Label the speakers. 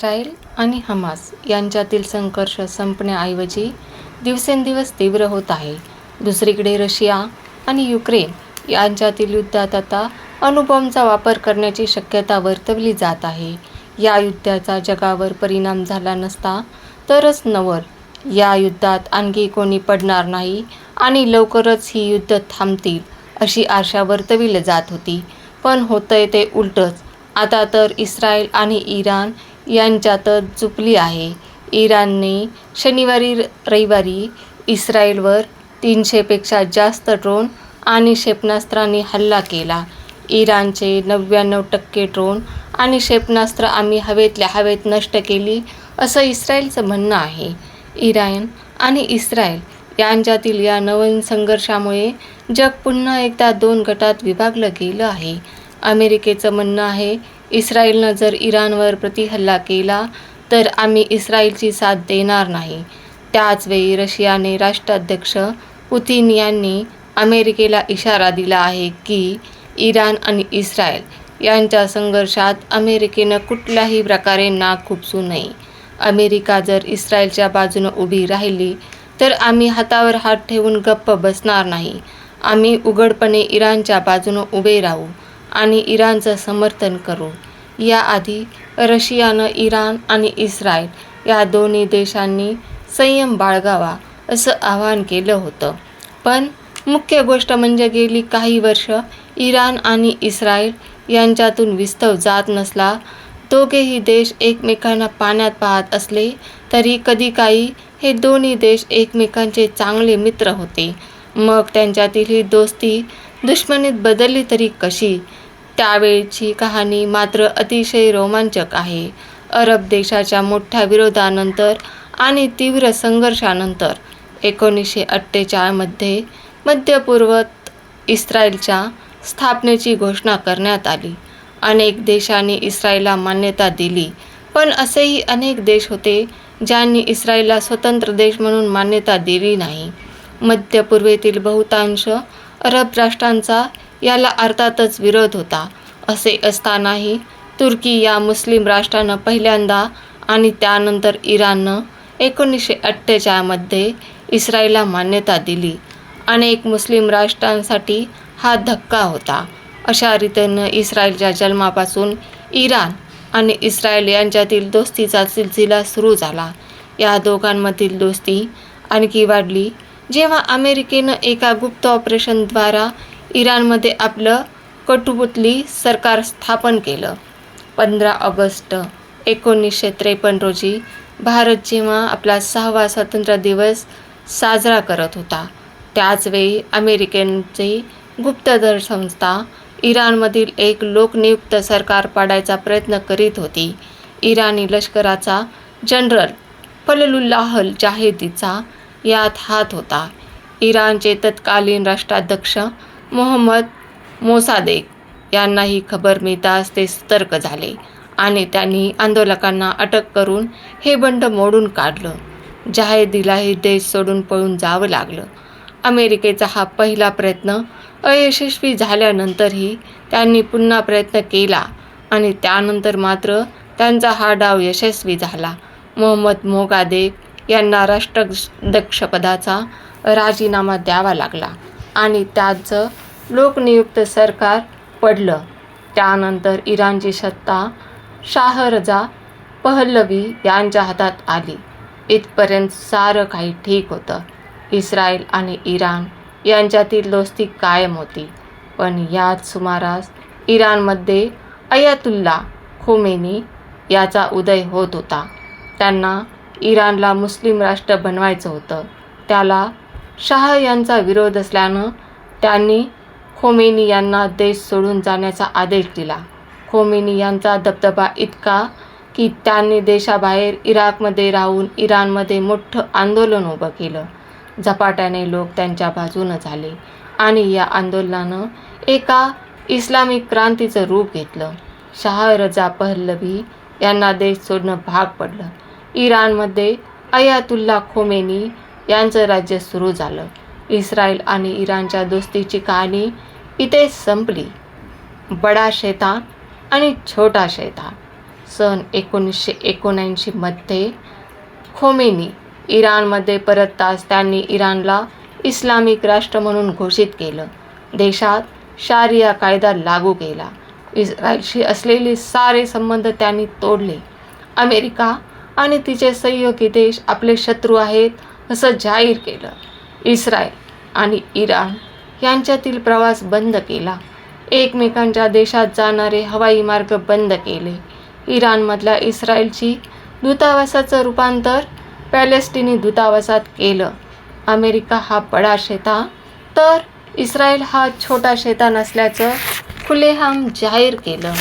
Speaker 1: Israel आणि Hamas यांच्यातील संघर्ष संपण्याऐवजी दिवसेंदिवस तीव्र होत आहे. दुसरीकडे रशिया आणि युक्रेन यांच्यातील युद्धात आता अणुबॉम्बचा वापर करण्याची शक्यता वर्तवली जात आहे. या युद्धाचा जगावर परिणाम झाला नसता तरच नवर. या युद्धात आणखी कोणी पडणार नाही आणि लवकरच ही युद्ध थांबतील अशी आशा वर्तविली जात होती. पण होतंय ते उलटच. आता तर इस्रायल आणि इराण यांच्यातच चुकली आहे. इराणने शनिवारी रविवारी इस्रायलवर तीनशेपेक्षा जास्त ड्रोन आणि क्षेपणास्त्रांनी हल्ला केला. इराणचे नव्याण्णव टक्के ड्रोन आणि क्षेपणास्त्र आम्ही हवेतल्या हवेत नष्ट केली असं इस्रायलचं म्हणणं आहे. इराण आणि इस्रायल यांच्यातील या नवीन संघर्षामुळे जग पुन्हा एकदा दोन गटात विभागलं गेलं आहे. अमेरिकेचं म्हणणं आहे इस्रायलनं जर इराणवर प्रतिहल्ला केला तर आम्ही इस्रायलची साथ देणार नाही. त्याचवेळी रशियाने राष्ट्राध्यक्ष पुतिन यांनी अमेरिकेला इशारा दिला आहे की इराण आणि इस्रायल यांच्या संघर्षात अमेरिकेनं कुठल्याही प्रकारे नाक खुपसू नये. अमेरिका जर इस्रायलच्या बाजूनं उभी राहिली तर आम्ही हातावर हात ठेवून गप्प बसणार नाही. आम्ही उघडपणे इराणच्या बाजूनं उभे राहू. आणि इराणचं समर्थन करू याआधी रशियानं इराण आणि इस्रायल या दोन्ही देशांनी संयम बाळगावा असं आवाहन केलं होतं. पण मुख्य गोष्ट म्हणजे गेली काही वर्ष इराण आणि इस्रायल यांच्यातून विस्तव जात नसला. दोघेही देश एकमेकांना पाण्यात पाहत असले तरी कधी काही हे दोन्ही देश एकमेकांचे चांगले मित्र होते. मग त्यांच्यातील ही दोस्ती दुश्मनीत बदलली तरी कशी? त्यावेळची कहाणी मात्र अतिशय रोमांचक आहे. अरब देशाच्या मोठ्या विरोधानंतर आणि तीव्र संघर्षानंतर एकोणीसशे अठ्ठेचाळमध्ये मध्यपूर्वात इस्रायलच्या स्थापनेची घोषणा करण्यात आली. अनेक देशांनी इस्रायलला मान्यता दिली पण असेही अनेक देश होते ज्यांनी इस्रायलला स्वतंत्र देश म्हणून मान्यता दिली नाही. मध्य पूर्वेतील बहुतांश अरब राष्ट्रांचा याला अर्थातच विरोध होता. असे असतानाही तुर्की या मुस्लिम राष्ट्रानं पहिल्यांदा आणि त्यानंतर इराणनं एकोणीसशे अठ्ठेचाळमध्ये इस्रायलला मान्यता दिली. अनेक मुस्लिम राष्ट्रांसाठी हा धक्का होता. अशा रीतीनं इस्रायलच्या जन्मापासून इराण आणि इस्रायल यांच्यातील दोस्तीचा सिलसिला सुरू झाला. या दोघांमधील दोस्ती आणखी वाढली. जेव्हा अमेरिकेनं एका गुप्त ऑपरेशनद्वारा इराणमध्ये आपलं कटुबुतली सरकार स्थापन केलं. पंधरा ऑगस्ट एकोणीसशे त्रेपन्न रोजी भारत जेव्हा आपला सहावा स्वातंत्र्य दिवस साजरा करत होता त्याचवेळी अमेरिकेची गुप्तदर संस्था इराणमधील एक लोकनियुक्त सरकार पाडायचा प्रयत्न करीत होती. इराणी लष्कराचा जनरल फललुल्लाहल जाहेदीचा यात हात होता. इराणचे तत्कालीन राष्ट्राध्यक्ष मोहम्मद मोसादेक यांना ही खबर मिळताच ते सतर्क झाले आणि त्यांनी आंदोलकांना अटक करून हे बंड मोडून काढलं. जाहेदीलाही देश सोडून पळून जावं लागलं. अमेरिकेचा हा पहिला प्रयत्न अयशस्वी झाल्यानंतरही त्यांनी पुन्हा प्रयत्न केला आणि त्यानंतर मात्र त्यांचा हा डाव यशस्वी झाला. मोहम्मद मोगादेक यांना राष्ट्राध्यक्षपदाचा राजीनामा द्यावा लागला आणि त्याचं लोकनियुक्त सरकार पडलं. त्यानंतर इराणची सत्ता शाहरजा पहलवी यांच्या हातात आली. इथपर्यंत सारं काही ठीक होतं. इस्रायल आणि इराण यांच्यातील दोस्ती कायम होती. पण याच सुमारास इराणमध्ये अयातुल्ला खोमेनी याचा उदय होत होता. त्यांना इराणला मुस्लिम राष्ट्र बनवायचं होतं. त्याला शाह यांचा विरोध असल्यानं त्यांनी खोमेनी यांना देश सोडून जाण्याचा आदेश दिला. खोमेनी यांचा दबदबा इतका की त्यांनी देशाबाहेर इराकमध्ये राहून इराणमध्ये मोठं आंदोलन उभं केलं. झपाट्याने लोक त्यांच्या बाजूनं झाले आणि या आंदोलनानं एका इस्लामिक क्रांतीचं रूप घेतलं. शाह रजा पहलवी यांना देश सोडणं भाग पडलं. इराणमध्ये अयातुल्ला खोमेनी यांचं राज्य सुरू झालं. इस्रायल आणि इराणच्या दोस्तीची कहाणी इथे संपली. बडा शैतान आणि छोटा शैतान. सन एकोणीसशे एकोणऐंशीमध्ये खोमेनी इराणमध्ये परतताच त्यांनी इराणला इस्लामिक राष्ट्र म्हणून घोषित केलं. देशात शारिया कायदा लागू केला. इस्रायलशी असलेले सारे संबंध त्यांनी तोडले. अमेरिका आणि तिचे सहयोगी देश आपले शत्रू आहेत असं जाहीर केलं. इस्रायल आणि इराण यांच्यातील प्रवास बंद केला. एकमेकांच्या देशात जाणारे हवाई मार्ग बंद केले. इराणमधल्या इस्रायलची दूतावासाचं रूपांतर पॅलेस्टिनी दूतावासात केलं. अमेरिका हा बडा शेता तर इस्रायल हा छोटा शेता नसल्याचं खुलेहाम जाहीर केलं.